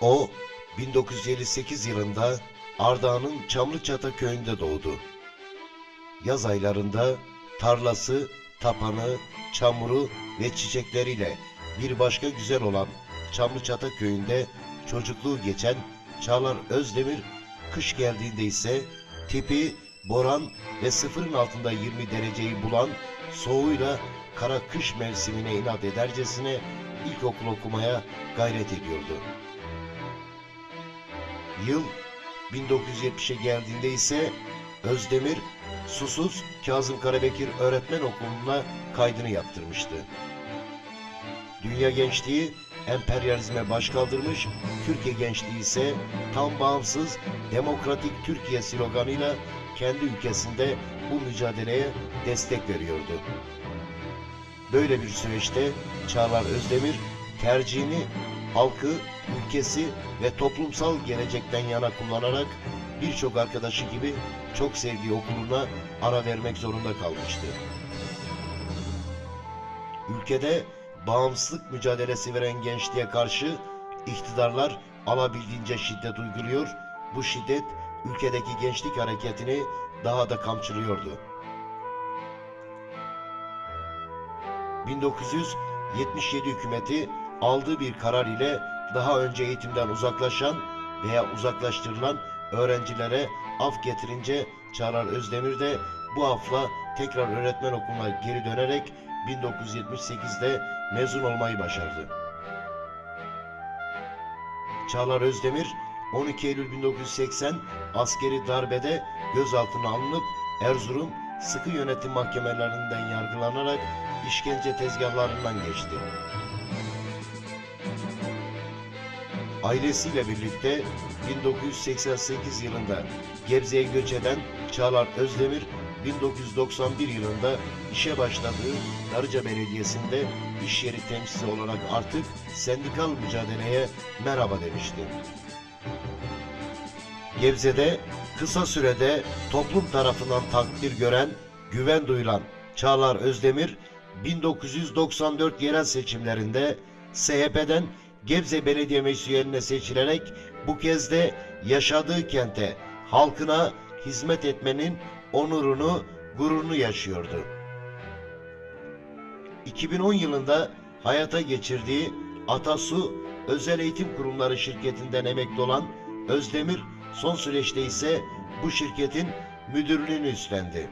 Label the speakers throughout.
Speaker 1: O 1958 yılında Ardahan'ın Çamlıçata köyünde doğdu. Yaz aylarında tarlası, tapanı, çamuru ve çiçekleriyle bir başka güzel olan Çamlıçata köyünde çocukluğu geçen Çağlar Özdemir kış geldiğinde ise tipi, boran ve sıfırın altında 20 dereceyi bulan soğuğuyla kara kış mevsimine inat edercesine ilkokul okumaya gayret ediyordu. Yıl 1970'e geldiğinde ise Özdemir Susuz Kazım Karabekir Öğretmen Okulu'na kaydını yaptırmıştı. Dünya gençliği emperyalizme baş kaldırmış, Türkiye gençliği ise tam bağımsız, demokratik Türkiye sloganıyla kendi ülkesinde bu mücadeleye destek veriyordu. Böyle bir süreçte Çağlar Özdemir tercihini halkı, ülkesi ve toplumsal gelecekten yana kullanarak birçok arkadaşı gibi çok sevdiği okuluna ara vermek zorunda kalmıştı. Ülkede bağımsızlık mücadelesi veren gençliğe karşı iktidarlar alabildiğince şiddet uyguluyor, bu şiddet ülkedeki gençlik hareketini daha da kamçılıyordu. 1977 hükümeti aldığı bir karar ile daha önce eğitimden uzaklaşan veya uzaklaştırılan öğrencilere af getirince Çağlar Özdemir de bu afla tekrar öğretmen okuluna geri dönerek 1978'de mezun olmayı başardı. Çağlar Özdemir 12 Eylül 1980 askeri darbede gözaltına alınıp Erzurum sıkı yönetim mahkemelerinden yargılanarak işkence tezgahlarından geçti. Ailesiyle birlikte 1988 yılında Gebze'ye göç eden Çağlar Özdemir 1991 yılında işe başladığı Darıca Belediyesi'nde iş yeri temsilcisi olarak artık sendikal mücadeleye merhaba demişti. Gebze'de kısa sürede toplum tarafından takdir gören, güven duyulan Çağlar Özdemir 1994 yerel seçimlerinde SHP'den Gebze Belediye Meclisi üyeline seçilerek bu kez de yaşadığı kente halkına hizmet etmenin onurunu, gururunu yaşıyordu. 2010 yılında hayata geçirdiği Atasu Özel Eğitim Kurumları şirketinden emekli olan Özdemir son süreçte ise bu şirketin müdürlüğünü üstlendi.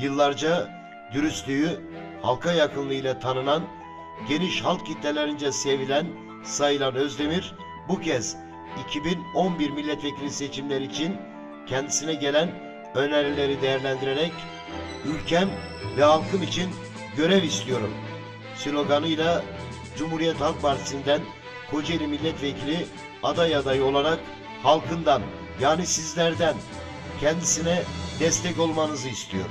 Speaker 1: Yıllarca dürüstlüğü, halka yakınlığıyla tanınan, geniş halk kitlelerince sevilen, sayılan Özdemir bu kez 2011 milletvekili seçimleri için kendisine gelen önerileri değerlendirerek ülkem ve halkım için görev istiyorum sloganıyla Cumhuriyet Halk Partisi'nden Kocaeli Milletvekili aday adayı olarak halkından yani sizlerden kendisine destek olmanızı istiyor.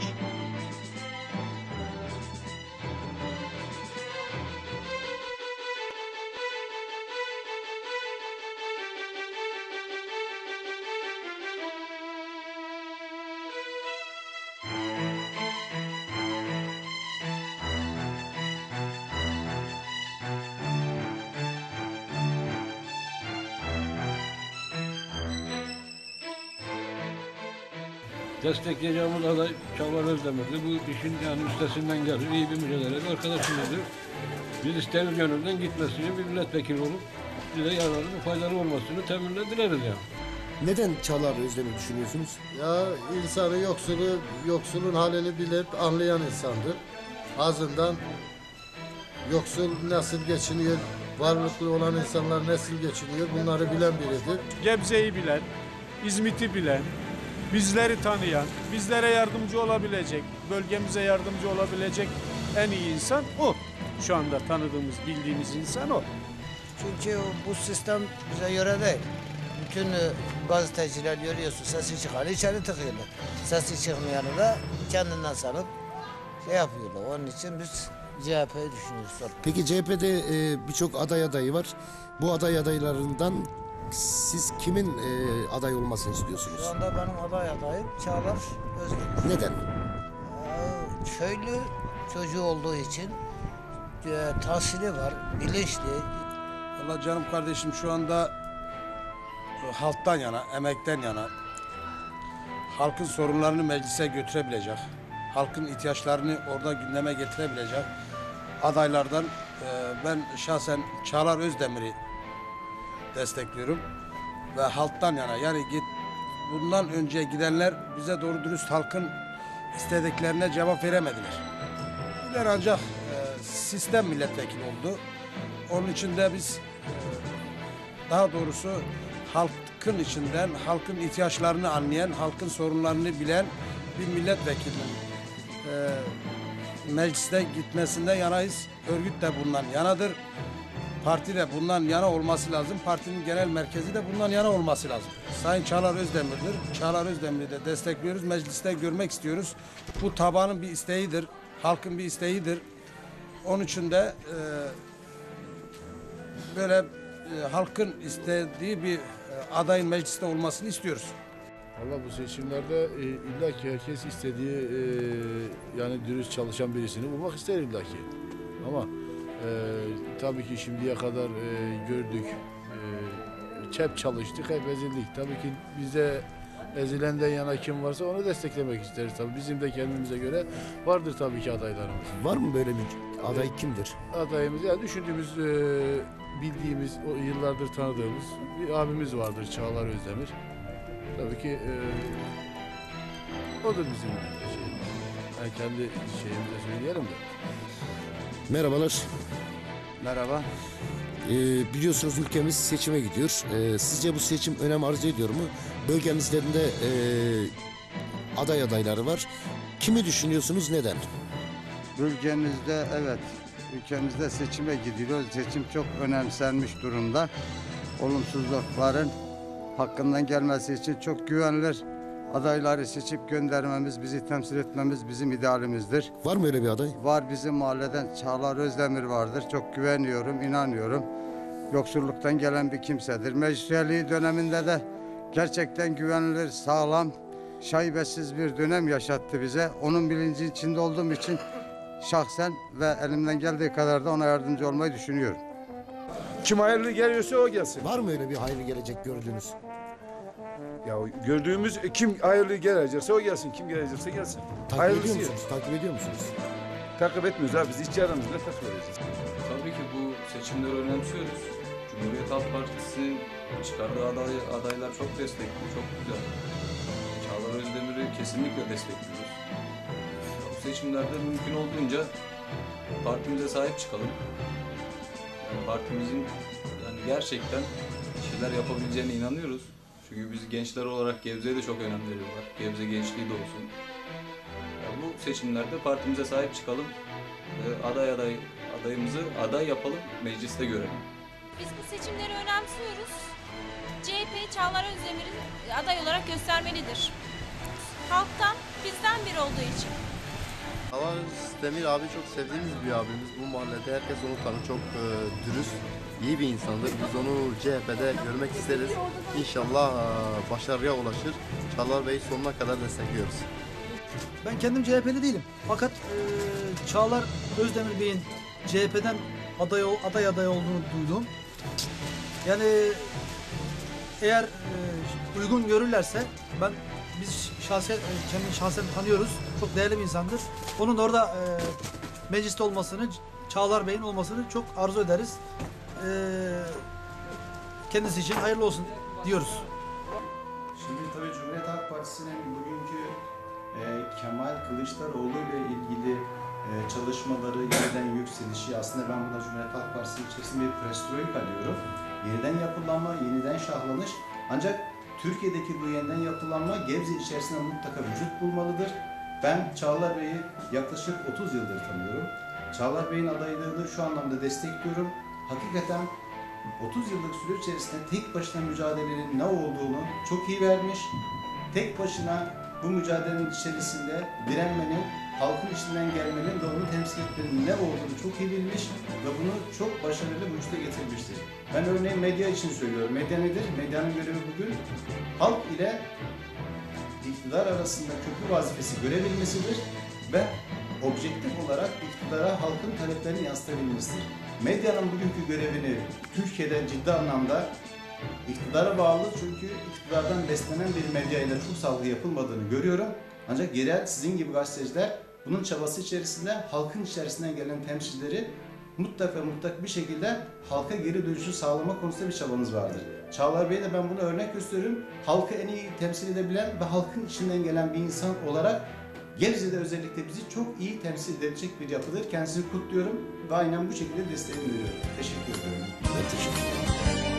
Speaker 2: Destekleyeceğimiz aday Çağlar Özdemir'di. Bu işin yani üstesinden gelir. iyi bir mücadele arkadaşımızdır. Biz isteriz gönülden gitmesini, bir milletvekili olup bize yararlı, faydalı olmasını teminle dileriz yani.
Speaker 3: Neden Çağlar Özdemir düşünüyorsunuz?
Speaker 4: Ya insanı yoksulu, yoksulun halini bilip anlayan insandır. Azından yoksul nasıl geçiniyor, varlıklı olan insanlar nasıl geçiniyor bunları bilen biridir.
Speaker 5: Gebze'yi bilen, İzmit'i bilen, bizleri tanıyan, bizlere yardımcı olabilecek, bölgemize yardımcı olabilecek en iyi insan o. Şu anda tanıdığımız, bildiğimiz insan o.
Speaker 6: Çünkü bu sistem bize göre değil. Bütün e, gazeteciler görüyorsun sesi çıkar içeri tıkıyorlar. Sesi çıkmayanı da kendinden sanıp şey yapıyorlar. Onun için biz CHP'yi düşünüyoruz.
Speaker 3: Peki CHP'de e, birçok aday adayı var. Bu aday adaylarından siz kimin e, aday olmasını istiyorsunuz?
Speaker 6: Şu anda benim aday adayım Çağlar Özdemir.
Speaker 3: Neden?
Speaker 6: Ee, Köylü çocuğu olduğu için e, tahsili var, bilinçli.
Speaker 7: Allah canım kardeşim şu anda e, halktan yana, emekten yana, halkın sorunlarını meclise götürebilecek, halkın ihtiyaçlarını orada gündeme getirebilecek adaylardan e, ben şahsen Çağlar Özdemir'i destekliyorum ve halktan yana yani git bundan önce gidenler bize doğru dürüst halkın istediklerine cevap veremediler. Bunlar ancak e, sistem milletvekili oldu. Onun için de biz e, daha doğrusu halkın içinden halkın ihtiyaçlarını anlayan, halkın sorunlarını bilen bir milletvekilinin e, mecliste gitmesinden yanayız. Örgüt de bundan yanadır. Parti de bundan yana olması lazım. Partinin genel merkezi de bundan yana olması lazım. Sayın Çağlar Özdemir'dir. Çağlar Özdemir'i de destekliyoruz. Mecliste görmek istiyoruz. Bu tabanın bir isteğidir. Halkın bir isteğidir. Onun için de e, böyle e, halkın istediği bir e, adayın mecliste olmasını istiyoruz.
Speaker 8: Valla bu seçimlerde e, illa herkes istediği e, yani dürüst çalışan birisini bulmak ister illa ki. Ama tabii ki şimdiye kadar e, gördük, e, hep çalıştık, hep ezildik. Tabii ki bizde ezilenden yana kim varsa onu desteklemek isteriz tabii. Bizim de kendimize göre vardır tabii ki adaylarımız.
Speaker 3: Var mı böyle bir aday kimdir?
Speaker 8: Adayımız yani düşündüğümüz, e, bildiğimiz, o yıllardır tanıdığımız bir abimiz vardır Çağlar Özdemir. Tabii ki e, o da bizim şeyimiz. Yani kendi şeyimize söyleyelim de.
Speaker 3: Merhabalar.
Speaker 7: Merhaba.
Speaker 3: E, biliyorsunuz ülkemiz seçime gidiyor. E, sizce bu seçim önem arz ediyor mu? Bölgemizlerinde e, aday adayları var. Kimi düşünüyorsunuz? Neden?
Speaker 9: Ülkemizde evet, ülkemizde seçime gidiyoruz. Seçim çok önemsenmiş durumda. Olumsuzlukların hakkından gelmesi için çok güvenilir adayları seçip göndermemiz, bizi temsil etmemiz bizim idealimizdir.
Speaker 3: Var mı öyle bir aday?
Speaker 9: Var bizim mahalleden Çağlar Özdemir vardır. Çok güveniyorum, inanıyorum. Yoksulluktan gelen bir kimsedir. Meclis üyeliği döneminde de gerçekten güvenilir, sağlam, şaibesiz bir dönem yaşattı bize. Onun bilinci içinde olduğum için şahsen ve elimden geldiği kadar da ona yardımcı olmayı düşünüyorum.
Speaker 10: Kim hayırlı geliyorsa o gelsin.
Speaker 3: Var mı öyle bir hayırlı gelecek gördüğünüz?
Speaker 10: Ya gördüğümüz kim hayırlı gelecekse o gelsin. Kim gelecekse gelsin.
Speaker 3: Takip
Speaker 10: Hayırlısı
Speaker 3: ediyor musunuz? Takip ediyor musunuz?
Speaker 10: Takip etmiyoruz abi. Biz içi aramızda takip edeceğiz.
Speaker 11: Tabii ki bu seçimleri önemsiyoruz. Cumhuriyet Halk Partisi'nin çıkardığı aday, adaylar çok destekli, çok güzel. Çağlar Özdemir'i kesinlikle destekliyoruz. Bu seçimlerde mümkün olduğunca partimize sahip çıkalım. Yani partimizin yani gerçekten şeyler yapabileceğine inanıyoruz. Çünkü biz gençler olarak Gebze'ye de çok önem veriyorlar. Gebze gençliği de olsun. Yani bu seçimlerde partimize sahip çıkalım. Ve aday aday adayımızı aday yapalım, mecliste görelim.
Speaker 12: Biz bu seçimleri önemsiyoruz. CHP Çağlar Özdemir'i aday olarak göstermelidir. Halktan bizden biri olduğu için.
Speaker 13: Çağlar Demir abi çok sevdiğimiz bir abimiz. Bu mahallede herkes onu tanır. Çok e, dürüst, iyi bir insandır. Biz onu CHP'de görmek isteriz. İnşallah e, başarıya ulaşır. Çağlar Bey'i sonuna kadar destekliyoruz.
Speaker 14: Ben kendim CHP'li değilim. Fakat eee, Çağlar Özdemir Bey'in CHP'den aday aday aday olduğunu duydum. Yani eğer eee, uygun görürlerse ben biz şahsen e, kendini şahsen tanıyoruz. Çok değerli bir insandır. Onun da orada eee, mecliste olmasını, Çağlar Bey'in olmasını çok arzu ederiz. Eee, kendisi için hayırlı olsun diyoruz.
Speaker 15: Şimdi tabii Cumhuriyet Halk Partisi'nin bugünkü e, Kemal Kılıçdaroğlu ile ilgili e, çalışmaları, yeniden yükselişi aslında ben buna Cumhuriyet Halk Partisi içerisinde bir perestroika diyorum. Yeniden yapılanma, yeniden şahlanış. Ancak Türkiye'deki bu yeniden yapılanma Gebze içerisinde mutlaka vücut bulmalıdır. Ben Çağlar Bey'i yaklaşık 30 yıldır tanıyorum. Çağlar Bey'in adaylığını şu anlamda destekliyorum. Hakikaten 30 yıllık süre içerisinde tek başına mücadelenin ne olduğunu çok iyi vermiş. Tek başına bu mücadelenin içerisinde direnmenin, halkın içinden gelmenin ve onu temsil etmenin ne olduğunu çok iyi bilmiş ve bunu çok başarılı vücuda getirmiştir. Ben örneğin medya için söylüyorum. Medya nedir? Medyanın görevi bugün halk ile iktidar arasında köprü vazifesi görebilmesidir ve objektif olarak iktidara halkın taleplerini yansıtabilmesidir. Medyanın bugünkü görevini Türkiye'de ciddi anlamda iktidara bağlı çünkü iktidardan beslenen bir medya ile çok salgı yapılmadığını görüyorum. Ancak yerel sizin gibi gazeteciler bunun çabası içerisinde halkın içerisinden gelen temsilcileri mutlaka mutlak bir şekilde halka geri dönüşü sağlama konusunda bir çabanız vardır. Çağlar Bey'e de ben bunu örnek gösteriyorum. Halkı en iyi temsil edebilen ve halkın içinden gelen bir insan olarak Gebze'de özellikle bizi çok iyi temsil edecek bir yapıdır. Kendisini kutluyorum ve aynen bu şekilde desteğimi veriyorum. Teşekkür ederim.
Speaker 3: Ben teşekkür ederim.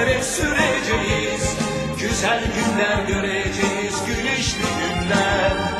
Speaker 16: beraber süreceğiz. Güzel günler göreceğiz. Güneşli günler.